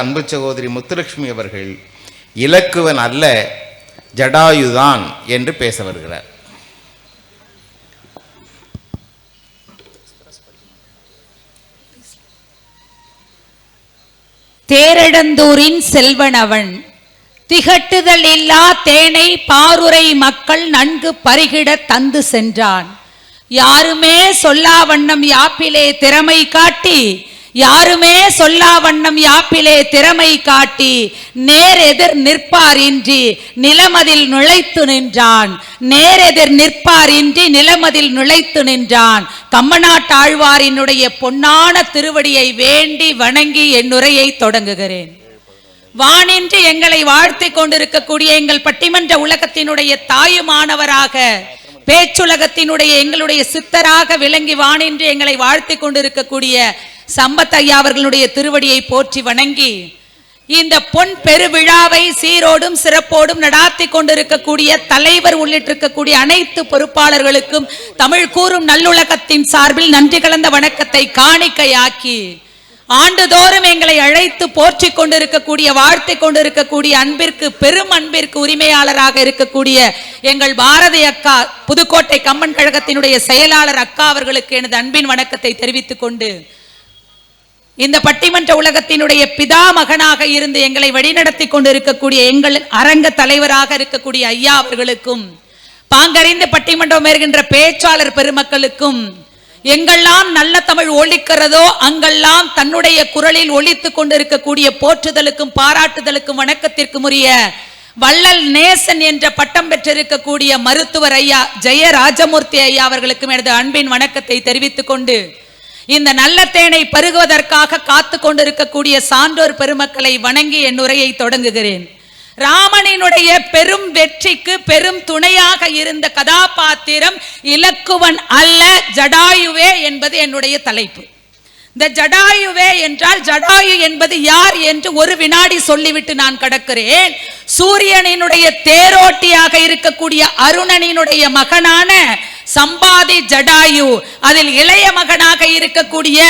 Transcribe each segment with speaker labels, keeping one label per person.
Speaker 1: அன்பு சகோதரி முத்துலட்சுமி அவர்கள் இலக்குவன் அல்ல ஜடாயுதான் என்று பேச வருகிறார்.
Speaker 2: தேரடந்தூரின் செல்வனவன் திகட்டுதல் இல்லா தேனை பாருரை மக்கள் நன்கு பருகிட தந்து சென்றான். யாருமே சொல்லா வண்ணம் யாப்பிலே திறமை காட்டி யாருமே சொல்லா வண்ணம் யாப்பிலே திறமை காட்டி நேரெதிர் நிற்பாரின்றி நிலமதில் நுழைத்து நின்றான். நேரெதிர் நிற்பாரின்றி நிலமதில் நுழைத்து நின்றான். கம்மநாட்டாழ்வாரினுடைய பொன்னான திருவடியை வேண்டி வணங்கி என் உரையை தொடங்குகிறேன். வானின்று எங்களை வாழ்த்தி கொண்டிருக்கக்கூடிய எங்கள் பட்டிமன்ற உலகத்தினுடைய தாயுமானவராக பேச்சுலகத்தினுடைய எங்களுடைய சித்தராக விளங்கி வானின்று எங்களை வாழ்த்தி கொண்டிருக்கக்கூடிய சம்பத் ஐயா அவர்களுடைய திருவடியை போற்றி வணங்கி இந்த பொன் பெருவிழாவை சீரோடும் சிறப்போடும் நடாத்தி கொண்டிருக்கக்கூடிய தலைவர் உள்ளிட்டிருக்கக்கூடிய அனைத்து பொறுப்பாளர்களுக்கும் தமிழ் கூறும் நல்லுலகத்தின் சார்பில் நன்றி கலந்த வணக்கத்தை காணிக்கையாக்கி ஆண்டுதோறும் எங்களை அழைத்து போற்றி கொண்டிருக்கக்கூடிய வாழ்த்தி கொண்டிருக்கக்கூடிய அன்பிற்கு பெரும் அன்பிற்கு உரிமையாளராக இருக்கக்கூடிய எங்கள் பாரதி அக்கா புதுக்கோட்டை கம்மன் கழகத்தினுடைய செயலாளர் அக்கா அவர்களுக்கு எனது அன்பின் வணக்கத்தை தெரிவித்துக் கொண்டு இந்த பட்டிமன்ற உலகத்தினுடைய பிதா மகனாக இருந்து எங்களை வழிநடத்தி கொண்டிருக்கக்கூடிய எங்கள் அரங்க தலைவராக இருக்கக்கூடிய ஐயா அவர்களுக்கும் பாங்கறிந்து பட்டிமன்றம் வருகின்ற பேச்சாளர் பெருமக்களுக்கும் எங்கெல்லாம் நல்ல தமிழ் ஒழிக்கிறதோ அங்கெல்லாம் தன்னுடைய குரலில் ஒலித்துக் கொண்டிருக்கக்கூடிய போற்றுதலுக்கும் பாராட்டுதலுக்கும் வணக்கத்திற்கும் உரிய வள்ளல் நேசன் என்ற பட்டம் பெற்றிருக்கக்கூடிய மருத்துவர் ஐயா ஜெய ராஜமூர்த்தி ஐயா அவர்களுக்கும் எனது அன்பின் வணக்கத்தை தெரிவித்துக் கொண்டு இந்த நல்ல தேனை பருகுவதற்காக காத்து கொண்டிருக்கக்கூடிய சான்றோர் பெருமக்களை வணங்கி என் உரையை தொடங்குகிறேன். ராமனினுடைய பெரும் வெற்றிக்கு பெரும் துணையாக இருந்த கதாபாத்திரம் இலக்குவன் அல்ல ஜடாயுவே என்பது என்னுடைய தலைப்பு. இந்த ஜடாயுவே என்றால் ஜடாயு என்பது யார் என்று ஒரு வினாடி சொல்லிவிட்டு நான் கடக்கிறேன். சூரியனினுடைய தேரோட்டியாக இருக்கக்கூடிய அருணனினுடைய மகனான சம்பாதி ஜடாயு அதில் இளைய மகனாக இருக்கக்கூடிய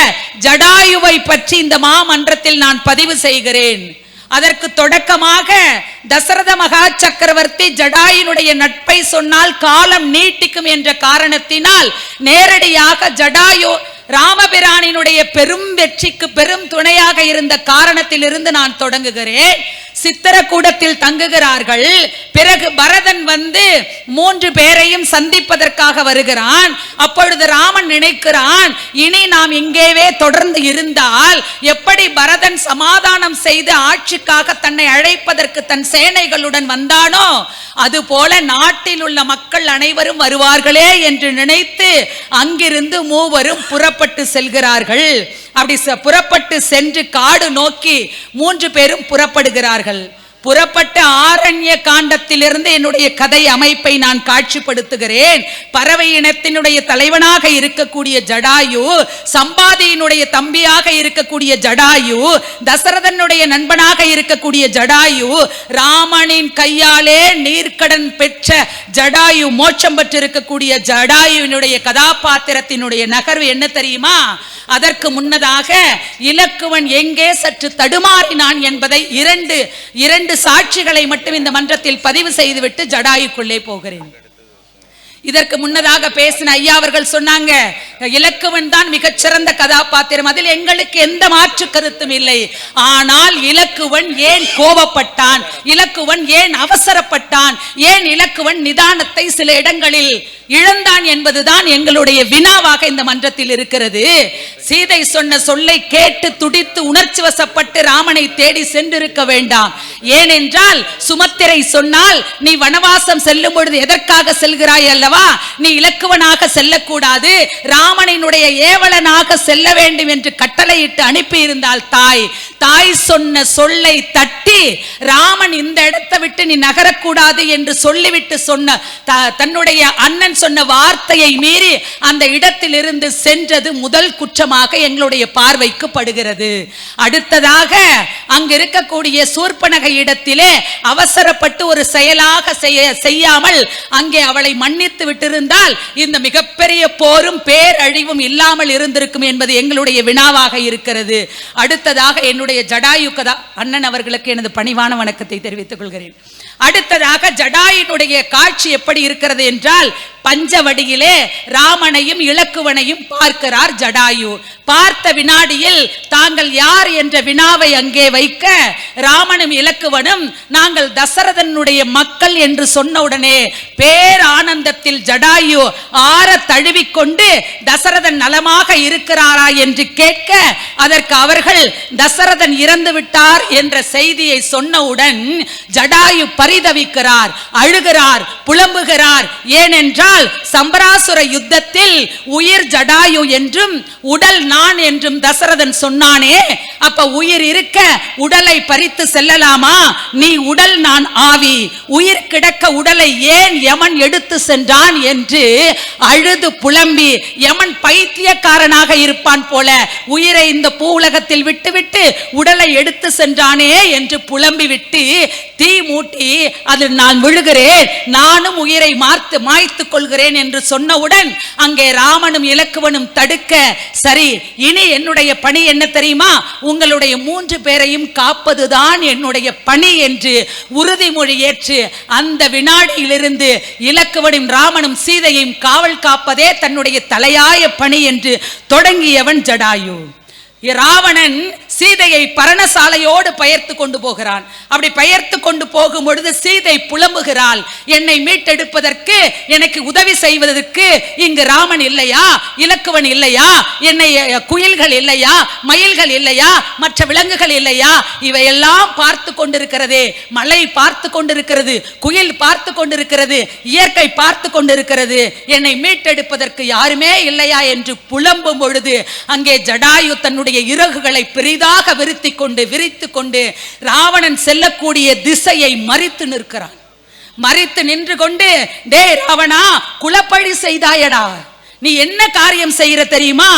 Speaker 2: ஜடாயுவை பற்றி இந்த மாமன்றத்தில் நான் பதிவு செய்கிறேன். அதற்கு தொடக்கமாக தசரத மகா சக்கரவர்த்தி ஜடாயினுடைய நட்பை சொன்னால் காலம் நீட்டிக்கும் என்ற காரணத்தினால் நேரடியாக ஜடாயு ராமபிரானினுடைய பெரும் வெற்றிக்கு பெரும் துணையாக இருந்த காரணத்திலிருந்து நான் தொடங்குகிறேன். சித்திரக்கூடத்தில் தங்குகிறார்கள். பிறகு பரதன் வந்து மூன்று பேரையும் சந்திப்பதற்காக வருகிறான். அப்பொழுது ராமன் நினைக்கிறான் இனி நாம் இங்கேவே தொடர்ந்து இருந்தால் எப்படி பரதன் சமாதானம் செய்து ஆட்சிக்காக தன்னை அழைப்பதற்கு தன் சேனைகளுடன் வந்தானோ? அதுபோல நாட்டில் உள்ள மக்கள் அனைவரும் வருவார்களே என்று நினைத்து அங்கிருந்து மூவரும் புறப்பட்டு செல்கிறார்கள். அப்படி புறப்பட்டு சென்று காடு நோக்கி மூன்று பேரும் புறப்படுகிறார்கள். நீங்கள் புறப்பட்ட ஆரண்ய காண்டத்திலிருந்து என்னுடைய கதை அமைப்பை நான் காட்சிப்படுத்துகிறேன். பறவை இனத்தினுடைய தலைவனாக இருக்கக்கூடிய ஜடாயு சம்பாதியினுடைய தம்பியாக இருக்கக்கூடிய ஜடாயு தசரதனுடைய நண்பனாக இருக்கக்கூடிய ஜடாயு ராமனின் கையாலே நீர்க்கடன் பெற்ற ஜடாயு மோட்சம் பெற்றிருக்கக்கூடிய ஜடாயுவினுடைய கதாபாத்திரத்தினுடைய நகர்வு என்ன தெரியுமா? அதற்கு முன்னதாக இலக்குவன் எங்கே சற்று தடுமாறினான் என்பதை இரண்டு இரண்டு சாட்சிகளை மட்டும் இந்த மன்றத்தில் பதிவு செய்துவிட்டு ஜடாயுக்குள்ளே போகிறேன். இதற்கு முன்னதாக பேசின ஐயா அவர்கள் சொன்னாங்க இலக்குவன் தான் மிகச்சிறந்த கதாபாத்திரம். அதில் எங்களுக்கு எந்த மாற்று கருத்தும் இல்லை. ஆனால் இலக்குவன் ஏன் கோபப்பட்டான்? இலக்குவன் ஏன் அவசரப்பட்டான்? ஏன் இலக்குவன் நிதானத்தை சில இடங்களில் இழந்தான் என்பதுதான் எங்களுடைய வினாவாக இந்த மன்றத்தில் இருக்கிறது. சீதை சொன்ன சொல்லை கேட்டு துடித்து உணர்ச்சி வசப்பட்டு ராமனை தேடி சென்றிருக்க வேண்டாம். ஏனென்றால் சுமத் சுமத்திரை சொன்னால் நீ வனவாசம் செல்லும் பொழுது எதற்காக செல்கிறாய் அல்லவா? நீ இலக்குவனாக செல்லக்கூடாது. ராமனினுடைய ஏவலனாக செல்ல வேண்டும் என்று கட்டளையிட்டு அனுப்பியிருந்தால் தாய். தாய் சொன்ன சொல்லை தட்டி ராமன் இந்த இடத்தை விட்டு நீ நகரக்கூடாது என்று சொல்லிவிட்டு சொன்ன தன்னுடைய அண்ணன் சொன்ன வார்த்தையை மீறி அந்த இடத்திலிருந்து சென்றது முதல் குற்றமாக எங்களுடைய பார்வைக்கு படுகிறது. அடுத்ததாக அங்கு இருக்கக்கூடிய சூர்பனகை இடத்திலே அவசர அவசரப்பட்டு ஒரு செயலாக செய்ய செய்யாமல் அங்கே அவளை மன்னித்து விட்டிருந்தால் இந்த மிகப்பெரிய போரும் பேரழிவும் இல்லாமல் இருந்திருக்கும் என்பது எங்களுடைய வினாவாக இருக்கிறது. அடுத்ததாக என்னுடைய ஜடாயு கதா அண்ணன் அவர்களுக்கு எனது பணிவான வணக்கத்தை தெரிவித்துக் கொள்கிறேன். அடுத்ததாக ஜடாயினுடைய காட்சி எப்படி இருக்கிறது என்றால் பஞ்சவடியிலே ராமனையும் இலக்குவனையும் பார்க்கிறார் ஜடாயு. பார்த்த வினாடியில் தாங்கள் யார் என்ற வினாவை அங்கே வைக்க ராமனும் இலக்குவனும் நாங்கள் தச தசரதனுடைய மக்கள் என்று சொன்னவுடனே பேரானந்தத்தில் ஜடாயு ஆற தழுவிக்கொண்டு தசரதன் நலமாக இருக்கிறாரா என்று கேட்க அதற்கு அவர்கள் தசரதன் இறந்து விட்டார் என்ற செய்தியை சொன்னவுடன் ஜடாயு பரிதவிக்கிறார் அழுகிறார் புலம்புகிறார். ஏனென்றால் சம்பராசுர யுத்தத்தில் உயிர் ஜடாயு என்றும் உடல் நான் என்றும் தசரதன் சொன்னானே. அப்ப உயிர் இருக்க உடலை பறித்து செல்லலாமா? நீ உடல் நான் ஆவி உயிர் கிடக்க உடலை ஏன் யமன் எடுத்து சென்றான் என்று அழுது புலம்பி யமன் பைத்தியக்காரனாக இருப்பான் போல உயிரை இந்த பூ உலகத்தில் விட்டுவிட்டு உடலை எடுத்து சென்றானே என்று புலம்பி விட்டு தீ மூட்டி அதில் நான் விழுகிறேன் நானும் உயிரை மார்த்து மாய்த்து கொள்கிறேன் என்று சொன்னவுடன் அங்கே ராமனும் இலக்குவனும் தடுக்க சரி இனி என்னுடைய பணி என்ன தெரியுமா? உங்களுடைய மூன்று பேரையும் காப்பதுதான் என்னுடைய பணி என்று உறுதிமொழி ஏற்று அந்த வினாடியிலிருந்து இலக்குவனும் ராமனும் சீதையும் காவல் காப்பதே தன்னுடைய தலையாய பணி என்று தொடங்கியவன் ஜடாயு. ராவணன் சீதையை பரணசாலையோடு பெயர்த்து கொண்டு போகிறான். அப்படி பெயர்த்து கொண்டு போகும் பொழுது சீதை புலம்புகிறாள். என்னை மீட்டெடுப்பதற்கு எனக்கு உதவி செய்வதற்கு இங்கு ராமன் இல்லையா? இலக்குவன் இல்லையா? என்னை குயில்கள் இல்லையா? மயில்கள் இல்லையா? மற்ற விலங்குகள் இல்லையா? இவையெல்லாம் பார்த்து கொண்டிருக்கிறதே. மலை பார்த்து கொண்டிருக்கிறது. குயில் பார்த்து கொண்டிருக்கிறது. இயற்கை பார்த்து கொண்டிருக்கிறது. என்னை மீட்டெடுப்பதற்கு யாருமே இல்லையா? என்று புலம்பும் பொழுது அங்கே ஜடாயு தன்னுடைய இறகுகளை பெரிதாக விரித்தி கொண்டு விரித்து கொண்டு ராவணன் செல்லக்கூடிய திசையை மறித்து நிற்கிறான். மறித்து நின்று கொண்டு டே ராவணா குலப்பழி செய்தாயடா. நீ என்ன காரியம் செய்கிற தெரியுமா?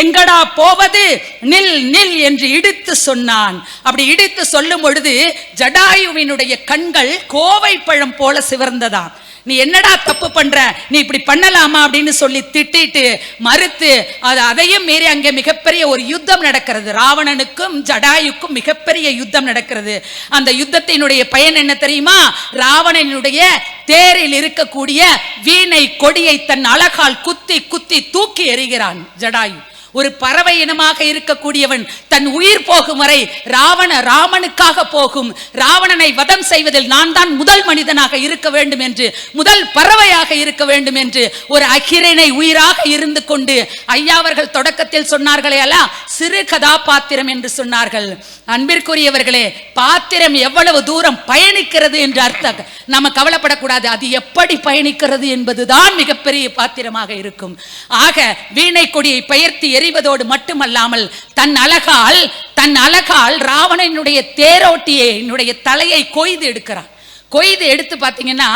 Speaker 2: எங்கடா போவது? நில் நில் என்று இடித்து சொன்னான். அப்படி இடித்து சொல்லும் பொழுது ஜடாயுவினுடைய கண்கள் கோவை பழம் போல சிவர்ந்ததான் நீ என்னடா தப்பு பண்ற? நீ இப்படி பண்ணலாமா அப்படின்னு சொல்லி திட்டிட்டு மறுத்து அது அதையும் மீறி அங்கே மிகப்பெரிய ஒரு யுத்தம் நடக்கிறது. ராவணனுக்கும் ஜடாயுக்கும் மிகப்பெரிய யுத்தம் நடக்கிறது. அந்த யுத்தத்தினுடைய பயன் என்ன தெரியுமா? ராவணனுடைய தேரில் இருக்கக்கூடிய வீணை கொடியை தன் அழகால் குத்தி குத்தி தூக்கி எறிகிறான் ஜடாயு. ஒரு பறவை இனமாக இருக்கக்கூடியவன் தன் உயிர் போகும் வரை ராவண ராமனுக்காக போகும். ராவணனை வதம் செய்வதில் நான் தான் முதல் மனிதனாக இருக்க வேண்டும் என்று முதல் பறவையாக இருக்க வேண்டும் என்று ஒரு அகிரனை உயிராக இருந்து கொண்டு ஐயா அவர்கள் தொடக்கத்தில் சொன்னார்களே அல்ல சிறு கதாபாத்திரம் என்று சொன்னார்கள். அன்பிற்குரியவர்களே பாத்திரம் எவ்வளவு தூரம் பயணிக்கிறது என்று அர்த்தம். நம்ம கவலைப்படக்கூடாது அது எப்படி பயணிக்கிறது என்பதுதான் மிகப்பெரிய பாத்திரமாக இருக்கும். ஆக வீணை கொடியை பெயர்த்து எறிவதோடு மட்டுமல்லாமல் தன் அழகால் தன் அழகால் ராவணனுடைய தேரோட்டியை என்னுடைய தலையை கொய்து எடுக்கிறான். கொய்து எடுத்து பார்த்தீங்கன்னா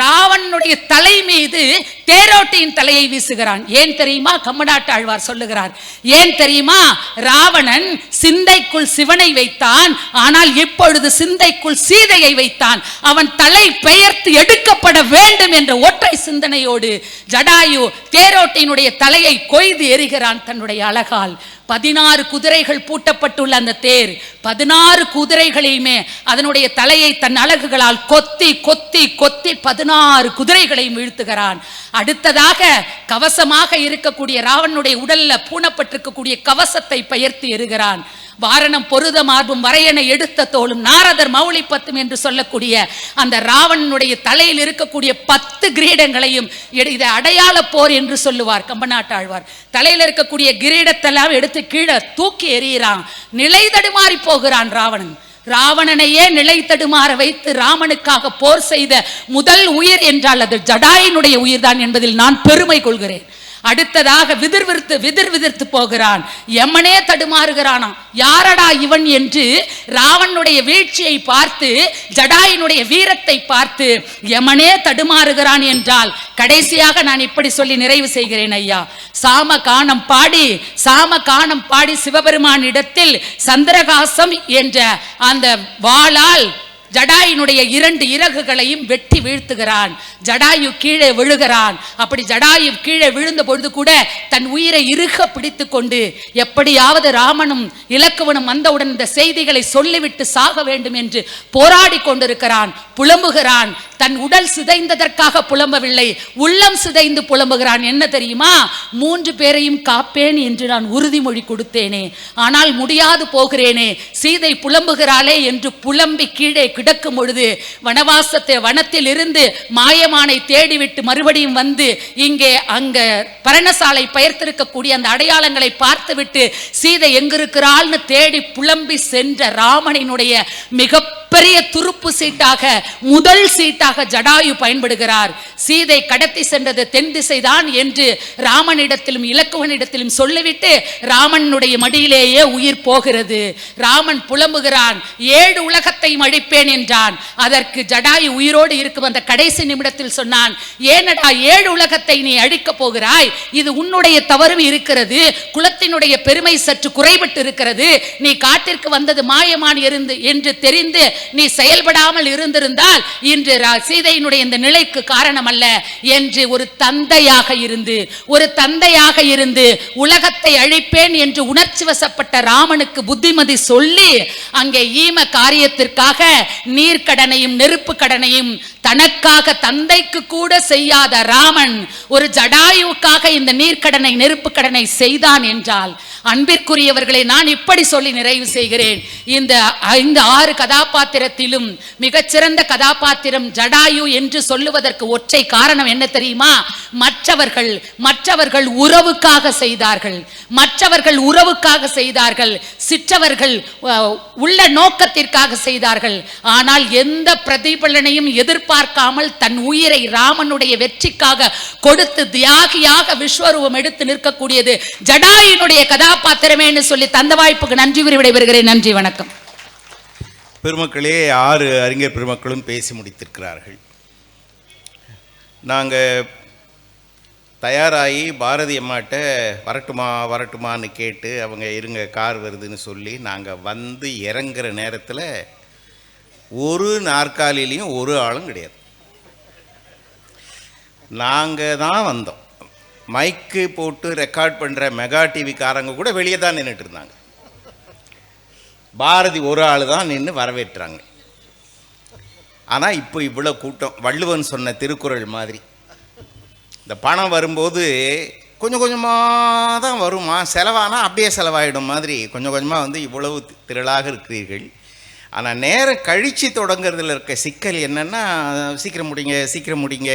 Speaker 2: ராவணனுடைய தலை மீது தேரோட்டியின் தலையை வீசுகிறான். ஏன் தெரியுமா? கம்மநாட்டு ஆழ்வார் சொல்லுகிறார். ஏன் தெரியுமா? ராவணன் சிந்தைக்குள் சிவனை வைத்தான். ஆனால் இப்பொழுது சிந்தைக்குள் சீதையை வைத்தான். அவன் தலை பெயர்த்து எடுக்கப்பட வேண்டும் என்ற ஒற்றை சிந்தனையோடு ஜடாயு தேரோட்டியினுடைய தலையை கொய்து எறிகிறான் தன்னுடைய அழகால். பதினாறு குதிரைகள் பூட்டப்பட்டுள்ள அந்த தேர் பதினாறு குதிரைகளையுமே அதனுடைய தலையை தன் அழகுகளால் கொத்தி கொத்தி கொத்தி பதினாறு குதிரைகளையும் வீழ்த்துகிறான் அடுத்ததாக கவசமாக இருக்கக்கூடிய ராவனுடைய உடல்ல பூணப்பட்டிருக்கக்கூடிய கவசத்தை பெயர்த்து எறுகிறான். வாரணம் பொருத மார்பும் வரையனை எடுத்த தோளும் நாரதர் மௌலி பத்தும் என்று சொல்லக்கூடிய அந்த ராவணனுடைய தலையில் இருக்கக்கூடிய பத்து கிரீடங்களையும் எடு- இதை அடையாள போர் என்று சொல்லுவார் கம்பநாட்டாழ்வார். தலையில் இருக்கக்கூடிய கிரீடத்தெல்லாம் எடுத்து கீழே தூக்கி எறிகிறான். நிலை தடுமாறி போகிறான் ராவணன். ராவணனையே நிலை தடுமாற வைத்து ராமனுக்காக போர் செய்த முதல் உயிர் என்றால் அது ஜடாயினுடைய உயிர்தான் என்பதில் நான் பெருமை கொள்கிறேன். அடுத்ததாக விதிர் விதிர் விதிர்த்து போகிறான். எமனே தடுமாறுகிறானாம். யாரடா இவன் என்று ராவனுடைய வீழ்ச்சியை பார்த்து ஜடாயினுடைய வீரத்தை பார்த்து எமனே தடுமாறுகிறான் என்றால் கடைசியாக நான் இப்படி சொல்லி நிறைவு செய்கிறேன் ஐயா. சாம காணம் பாடி சாம காணம் பாடி சிவபெருமான் இடத்தில் சந்திரகாசம் என்ற அந்த வாளால் ஜடாயினுடைய இரண்டு இறகுகளையும் வெட்டி வீழ்த்துகிறான். ஜடாயு கீழே விழுகிறான். அப்படி ஜடாயு கீழே விழுந்த பொழுது கூட தன் உயிரை இறுக பிடித்து கொண்டு எப்படியாவது ராமனும் இலக்குவனும் வந்தவுடன் இந்த செய்திகளை சொல்லிவிட்டு சாக வேண்டும் என்று போராடி கொண்டிருக்கிறான். புலம்புகிறான். தன் உடல் சிதைந்ததற்காக புலம்பவில்லை. உள்ளம் சிதைந்து புலம்புகிறான். என்ன தெரியுமா? மூன்று பேரையும் காப்பேன் என்று நான் உறுதிமொழி கொடுத்தேனே. ஆனால் முடியாது போகிறேனே. சீதை புலம்புகிறாளே என்று புலம்பி கீழே கிடக்கும் பொழுது வனவாசத்தை வனத்தில் இருந்து மாயமானை தேடிவிட்டு மறுபடியும் வந்து இங்கே அங்க பரணசாலை பெயர்த்திருக்கக்கூடிய அந்த அடையாளங்களை பார்த்துவிட்டு சீதை எங்கிருக்கிறாள்னு தேடி புலம்பி சென்ற ராமனினுடைய மிக பெரிய துருப்பு சீட்டாக முதல் சீட்டாக ஜடாயு பயன்படுகிறார். சீதை கடத்தி சென்றது தென் திசைதான் என்று ராமனிடத்திலும் இலக்குவனிடத்திலும் சொல்லிவிட்டு ராமனுடைய மடியிலேயே உயிர் போகிறது. ராமன் புலம்புகிறான் ஏழு உலகத்தையும் அழிப்பேன் என்றான். அதற்கு ஜடாயு உயிரோடு இருக்கும் அந்த கடைசி நிமிடத்தில் சொன்னான் ஏனடா ஏழு உலகத்தை நீ அழிக்கப் போகிறாய்? இது உன்னுடைய தவறும் இருக்கிறது. குலத்தினுடைய பெருமை சற்று குறைபட்டு இருக்கிறது. நீ காட்டிற்கு வந்தது மாயமான் இருந்து என்று தெரிந்து நீ செயல்படாமல் இருந்திருந்தால் இன்று ரா- சீதையினுடைய இந்த நிலைக்கு காரணம் அல்ல என்று ஒரு தந்தையாக இருந்து ஒரு தந்தையாக இருந்து உலகத்தை அழிப்பேன் என்று உணர்ச்சி வசப்பட்ட ராமனுக்கு புத்திமதி சொல்லி அங்கே ஈம காரியத்திற்காக நீர்க்கடனையும் நெருப்பு கடனையும் தனக்காக தந்தைக்கு கூட செய்யாத ராமன் ஒரு ஜடாயுவுக்காக இந்த நீர்க்கடனை நெருப்பு கடனை செய்தான் என்றால் அன்பிற்குரியவர்களை நான் இப்படி சொல்லி நிறைவு செய்கிறேன். இந்த இந்த ஆறு கதாபாத்திரத்திலும் மிகச்சிறந்த கதாபாத்திரம் ஜடாயு என்று சொல்லுவதற்கு ஒற்றை காரணம் என்ன தெரியுமா? மற்றவர்கள் மற்றவர்கள் உறவுக்காக செய்தார்கள். மற்றவர்கள் உறவுக்காக செய்தார்கள். சிற்றவர்கள் உள்ள நோக்கத்திற்காக செய்தார்கள். ஆனால் எந்த பிரதிபலனையும் எதிர்பார்க்காமல் தன் உயிரை ராமனுடைய வெற்றிக்காக கொடுத்து தியாகியாக விஸ்வரூபம் எடுத்து நிற்கக்கூடியது ஜடாயினுடைய கதாபாத்திரமேன்னு சொல்லி தந்த வாய்ப்புக்கு நன்றி கூறி விடைபெறுகிறேன். நன்றி வணக்கம்.
Speaker 1: பெருமக்களே ஆறு அறிஞர் பெருமக்களும் பேசி முடித்திருக்கிறார்கள். நாங்கள் தயாராகி பாரதி அம்மாட்ட வரட்டுமா வரட்டுமான்னு கேட்டு அவங்க இருங்க கார் வருதுன்னு சொல்லி நாங்கள் வந்து இறங்குற நேரத்தில் ஒரு நாற்காலிலையும் ஒரு ஆளும் கிடையாது. நாங்கள் தான் வந்தோம். மைக்கு போட்டு ரெக்கார்ட் பண்ணுற மெகா டிவிக்காரங்க கூட வெளியே தான் நின்றுட்டு இருந்தாங்க பாரதி ஒரு ஆள் தான் நின்று வரவேற்றாங்க. ஆனால் இப்போ இவ்வளோ கூட்டம் வள்ளுவன் சொன்ன திருக்குறள் மாதிரி. இந்த பணம் வரும்போது கொஞ்சம் கொஞ்சமாக தான் வருமா? செலவானால் அப்படியே செலவாயிடும் மாதிரி கொஞ்சம் கொஞ்சமாக வந்து இவ்வளவு திரளாக இருக்கிறீர்கள். ஆனால் நேரம் கழித்து தொடங்குறதுல இருக்க சிக்கல் என்னென்னா சீக்கிரம் முடிங்க சீக்கிரம் முடிங்க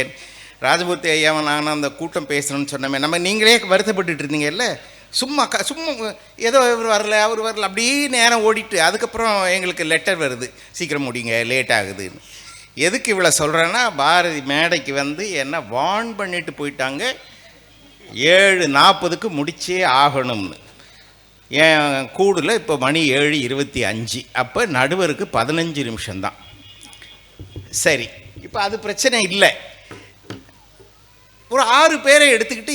Speaker 1: ராஜமூர்த்தி ஐயாவை நான் அந்த கூட்டம் பேசணும்னு சொன்னமே. நம்ம நீங்களே வருத்தப்பட்டுட்டு இருந்தீங்கல்ல சும்மா க சும்மா ஏதோ இவர் வரல அவர் வரல அப்படியே நேரம் ஓடிட்டு அதுக்கப்புறம் எங்களுக்கு லெட்டர் வருது. சீக்கிரம் முடிங்க லேட் ஆகுதுன்னு. எதுக்கு இவ்வளோ சொல்கிறேன்னா பாரதி மேடைக்கு வந்து என்ன வார்ன் பண்ணிட்டு போயிட்டாங்க. ஏழு நாற்பதுக்கு முடிச்சே ஆகணும்னு. என் கூடில் இப்போ மணி ஏழு இருபத்தி அஞ்சு. அப்போ நடுவருக்கு பதினஞ்சு நிமிஷம்தான். சரி இப்போ அது பிரச்சனை இல்லை. ஒரு ஆறு பேரை எடுத்துக்கிட்டு